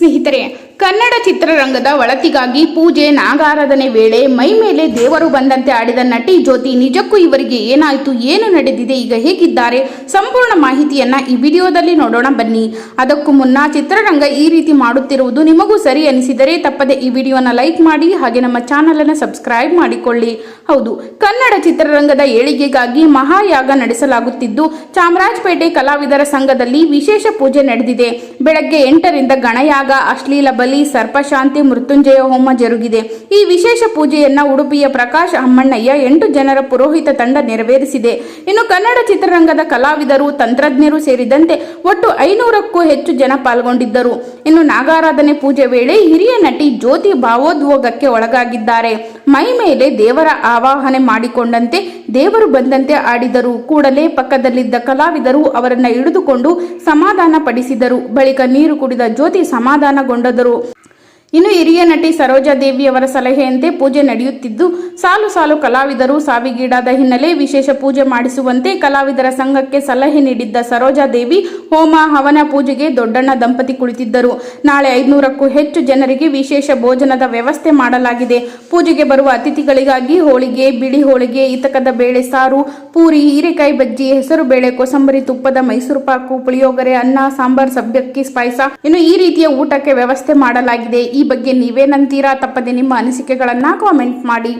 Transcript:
ಸ್ನೇಹಿತರೆ ಕನ್ನಡ ಚಿತ್ರರಂಗದ ಒಳತಿಗಾಗಿ ಪೂಜೆ ನಾಗಾರಾಧನೆ ವೇಳೆ ಮೈ ಮೇಲೆ ದೇವರು ಬಂದಂತೆ ಆಡಿದ ನಟಿ ಜ್ಯೋತಿ ನಿಜಕ್ಕೂ ಇವರಿಗೆ ಏನಾಯಿತು, ಏನು ನಡೆದಿದೆ, ಈಗ ಹೇಗಿದ್ದಾರೆ, ಸಂಪೂರ್ಣ ಮಾಹಿತಿಯನ್ನ ಈ ವಿಡಿಯೋದಲ್ಲಿ ನೋಡೋಣ ಬನ್ನಿ. ಅದಕ್ಕೂ ಮುನ್ನ ಚಿತ್ರರಂಗ ಈ ರೀತಿ ಮಾಡುತ್ತಿರುವುದು ನಿಮಗೂ ಸರಿ ಅನಿಸಿದರೆ ತಪ್ಪದೆ ಈ ವಿಡಿಯೋನ ಲೈಕ್ ಮಾಡಿ ಹಾಗೆ ನಮ್ಮ ಚಾನಲ್ ಅನ್ನು ಸಬ್ಸ್ಕ್ರೈಬ್ ಮಾಡಿಕೊಳ್ಳಿ. ಹೌದು, ಕನ್ನಡ ಚಿತ್ರರಂಗದ ಏಳಿಗೆಗಾಗಿ ಮಹಾಯಾಗ ನಡೆಸಲಾಗುತ್ತಿದ್ದು, ಚಾಮರಾಜಪೇಟೆ ಕಲಾವಿದರ ಸಂಘದಲ್ಲಿ ವಿಶೇಷ ಪೂಜೆ ನಡೆದಿದೆ. ಬೆಳಗ್ಗೆ ಎಂಟರಿಂದ ಗಣಯಾಗ, ಅಶ್ಲೀಲ ಸರ್ಪಶಾಂತಿ ಮೃತ್ಯುಂಜಯ ಹೋಮ ಜರುಗಿದೆ. ಈ ವಿಶೇಷ ಪೂಜೆಯನ್ನ ಉಡುಪಿಯ ಪ್ರಕಾಶ್ ಅಮ್ಮಣ್ಣಯ್ಯ ಎಂಟು ಜನರ ಪುರೋಹಿತ ತಂಡ ನೆರವೇರಿಸಿದೆ. ಇನ್ನು ಕನ್ನಡ ಚಿತ್ರರಂಗದ ಕಲಾವಿದರು, ತಂತ್ರಜ್ಞರು ಸೇರಿದಂತೆ ಒಟ್ಟು ಐನೂರಕ್ಕೂ ಹೆಚ್ಚು ಜನ ಪಾಲ್ಗೊಂಡಿದ್ದರು. ಇನ್ನು ನಾಗಾರಾಧನೆ ಪೂಜೆ ವೇಳೆ ಹಿರಿಯ ನಟಿ ಜ್ಯೋತಿ ಭಾವೋದ್ವೋಗಕ್ಕೆ ಒಳಗಾಗಿದ್ದಾರೆ. ಮೈ ಮೇಲೆ ದೇವರ ಆವಾಹನೆ ಮಾಡಿಕೊಂಡಂತೆ ದೇವರು ಬಂದಂತೆ ಆಡಿದರು ಕೂಡಲೇ ಪಕ್ಕದಲ್ಲಿದ್ದ ಕಲಾವಿದರು ಅವರನ್ನ ಹಿಡಿದುಕೊಂಡು ಸಮಾಧಾನ ಪಡಿಸಿದರು ಬಳಿಕ ನೀರು ಕುಡಿದ ಜ್ಯೋತಿ ಸಮಾಧಾನಗೊಂಡದರು ಇನ್ನು ಹಿರಿಯ ನಟಿ ಸರೋಜಾ ಅವರ ಸಲಹೆಯಂತೆ ಪೂಜೆ ನಡೆಯುತ್ತಿದ್ದು, ಸಾಲು ಸಾಲು ಕಲಾವಿದರು ಸಾವಿಗೀಡಾದ ಹಿನ್ನೆಲೆ ವಿಶೇಷ ಪೂಜೆ ಮಾಡಿಸುವಂತೆ ಕಲಾವಿದರ ಸಂಘಕ್ಕೆ ಸಲಹೆ ನೀಡಿದ್ದ ಸರೋಜಾ ದೇವಿ, ಹೋಮ ಹವನ ಪೂಜೆಗೆ ದೊಡ್ಡಣ್ಣ ದಂಪತಿ ಕುಳಿತಿದ್ದರು. ನಾಳೆ ಐದುನೂರಕ್ಕೂ ಹೆಚ್ಚು ಜನರಿಗೆ ವಿಶೇಷ ಭೋಜನದ ವ್ಯವಸ್ಥೆ ಮಾಡಲಾಗಿದೆ. ಪೂಜೆಗೆ ಬರುವ ಅತಿಥಿಗಳಿಗಾಗಿ ಹೋಳಿಗೆ, ಬಿಳಿ ಹೋಳಿಗೆ, ಇತಕದ ಬೇಳೆ ಸಾರು, ಪೂರಿ, ಹೀರೆಕಾಯಿ ಬಜ್ಜಿ, ಹೆಸರು ಬೇಳೆ, ಕೋಸಂಬರಿ, ತುಪ್ಪದ ಮೈಸೂರು ಪಾಕು, ಪುಳಿಯೋಗರೆ, ಅನ್ನ, ಸಾಂಬಾರ್, ಸಬ್ಬಕ್ಕಿ ಸ್ಪೈಸ ಇನ್ನು ಈ ರೀತಿಯ ಊಟಕ್ಕೆ ವ್ಯವಸ್ಥೆ ಮಾಡಲಾಗಿದೆ. ಈ ಬಗ್ಗೆ ನೀವೇನಂತೀರಾ ತಪ್ಪದೆ ನಿಮ್ಮ ಅನಿಸಿಕೆಗಳನ್ನ ಕಾಮೆಂಟ್ ಮಾಡಿ.